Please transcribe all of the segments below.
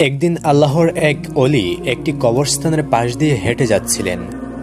একদিন আল্লাহর এক অলি একটি কবরস্থানের পাশ দিয়ে হেঁটে যাচ্ছিলেন।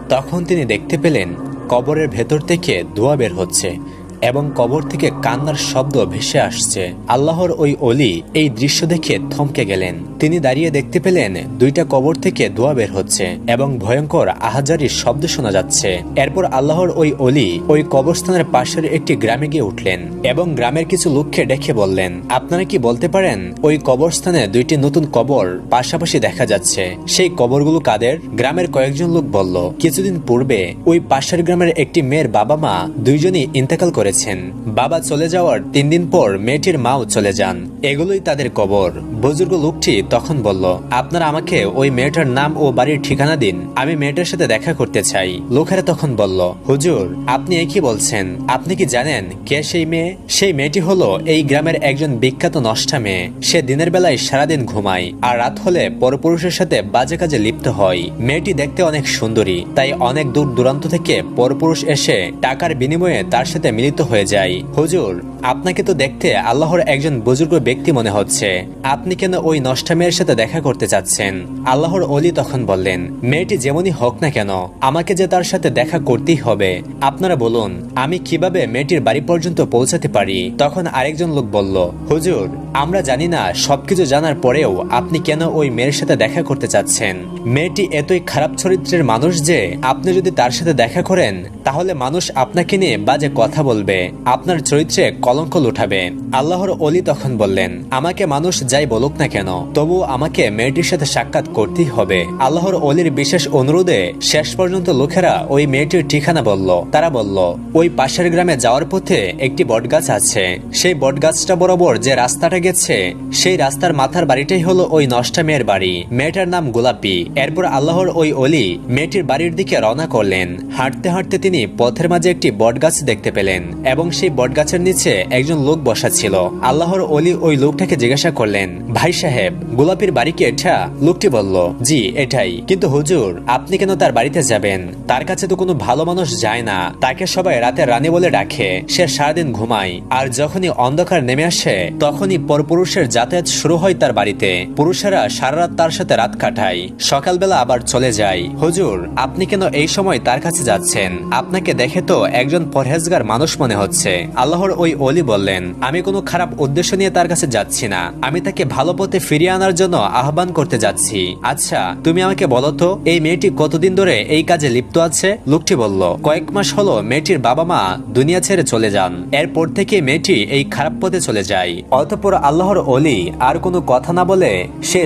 তখন তিনি দেখতে পেলেন কবরের ভেতর থেকে ধোঁয়া বের হচ্ছে। এবং কবর থেকে কান্নার শব্দ ভেসে আসছে। আল্লাহর ওই অলি এই দৃশ্য দেখে থমকে গেলেন। তিনি দাঁড়িয়ে দেখতে পেলেন দুইটা কবর থেকে ধোঁয়া বের হচ্ছে এবং ভয়ঙ্কর আহাজারির শব্দ শোনা যাচ্ছে। এরপর আল্লাহর ওই অলি ওই কবরস্থানের পাশের একটি গ্রামে গিয়ে উঠলেন এবং গ্রামের কিছু লোককে ডেকে বললেন, আপনারা কি বলতে পারেন, ওই কবরস্থানে দুইটি নতুন কবর পাশাপাশি দেখা যাচ্ছে। সেই কবরগুলো কাদের? গ্রামের কয়েকজন লোক বলল, কিছুদিন পূর্বে ওই পাশের গ্রামের একটি মেয়ের বাবা মা দুইজনই ইন্তেকাল করেছেন। বাবা চলে যাওয়ার তিন দিন পর মেয়েটির মাও চলে যান। এগুলোই তাদের কবর। বুজুর্গ লোকটি তখন বলল, আপনারা আমাকে ওই মেয়েটার নাম ও বাড়ির ঠিকানা দিন, আমি মেয়েটার সাথে দেখা করতে চাই। লোকেরা তখন বলল, হুজুর, আপনি কি বলছেন? আপনি কি জানেন কে সেই মেয়ে? সেই মেয়েটি হলো এই গ্রামের একজন বিখ্যাত নষ্টা মেয়ে। সে দিনের বেলায় সারাদিন ঘুমায়, আর রাত হলে পরপুরুষের সাথে বাজে কাজে লিপ্ত হয়। মেয়েটি দেখতে অনেক সুন্দরী, তাই অনেক দূর দূরান্ত থেকে পরপুরুষ এসে টাকার বিনিময়ে তার সাথে মিলিত হয়ে যায়। হুজুর আপনাকে তো দেখতে আল্লাহর একজন বুজুর্গ ব্যক্তি মনে হচ্ছে। আপনি কেন ওই নষ্টা মেয়ের সাথে দেখা করতে চাচ্ছেন আল্লাহর অলি তখন বললেন, মেয়েটি যেমনই হোক না কেন, আমাকে যে তার সাথে দেখা করতেই হবে। আপনারা বলুন, আমি কীভাবে মেয়েটির বাড়ি পর্যন্ত পৌঁছাতে পারি? তখন আরেকজন লোক বলল, হুজুর আমরা জানি না, সবকিছু জানার পরেও আপনি কেন ওই মেয়ের সাথে দেখা করতে চাচ্ছেন? মেয়েটি এতই খারাপ চরিত্রের মানুষ যে আপনি যদি তার সাথে দেখা করেন, তাহলে মানুষ আপনাকে নিয়ে বাজে কথা বলবে। আপনার চরিত্রে কলঙ্ক লুঠাবে আল্লাহর অলি তখন বললেন, আমাকে মানুষ যাই বলুক না কেন তবু আমাকে মেয়েটির সাথে সাক্ষাৎ করতেই হবে। আল্লাহর অলির বিশেষ অনুরোধে শেষ পর্যন্ত লোকেরা ওই মেয়েটির ঠিকানা বলল। তারা বলল, ওই পাশের গ্রামে যাওয়ার পথে একটি বটগাছ আছে। সেই বটগাছটা বরাবর যে রাস্তাটা গেছে। সেই রাস্তার মাথার বাড়িটাই হলো ওই নষ্টা মেয়ের বাড়ি। মেয়েটার নাম গোলাপি। এরপর আল্লাহর ওই অলি মেয়েটির বাড়ির দিকে রওনা করলেন। হাঁটতে হাঁটতে তিনি পথের মাঝে একটি বটগাছ দেখতে পেলেন এবং সেই বটগাছের নিচে একজন লোক বসা ছিল। আল্লাহর অলি ওই লোকটাকে জিজ্ঞাসা করলেন, ভাই সাহেব, গোলাপির বাড়ি কি এটা? লোকটি বলল, জি, এটাই। কিন্তু হুজুর, আপনি কেন তার বাড়িতে যাবেন? তার কাছে তো কোনো ভালো মানুষ যায় না। তাকে সবাই রাতে রানী বলে ডাকে। সে সারাদিন ঘুমায়। আর যখনই অন্ধকার নেমে আসে, তখনই পরপুরুষের যাতায়াত শুরু হয় তার বাড়িতে। পুরুষেরা সারা রাত তার সাথে রাত কাটায়। সকালবেলা আবার চলে যায়। হুজুর, আপনি কেন এই সময় তার কাছে যাচ্ছেন? আপনাকে দেখে তো একজন পরহেজগার মানুষ মনে হচ্ছে। আল্লাহর ওই অলি বললেন, আমি কোনো খারাপ উদ্দেশ্য নিয়ে তার কাছে যাচ্ছি না। আমি তাকে ভালো পথে ফিরিয়ে আনার জন্য আহ্বান করতে যাচ্ছি। আচ্ছা তুমি আমাকে বলো তো, এই মেয়েটি কতদিন ধরে এই কাজে লিপ্ত আছে? লোকটি বলল, কয়েক মাস হলো মেয়েটির বাবা মা দুনিয়া ছেড়ে চলে যান। এরপর থেকে মেয়েটি এই খারাপ পথে চলে যায়। অতপর আল্লাহর অলি আর কোনো কথা না বলে সে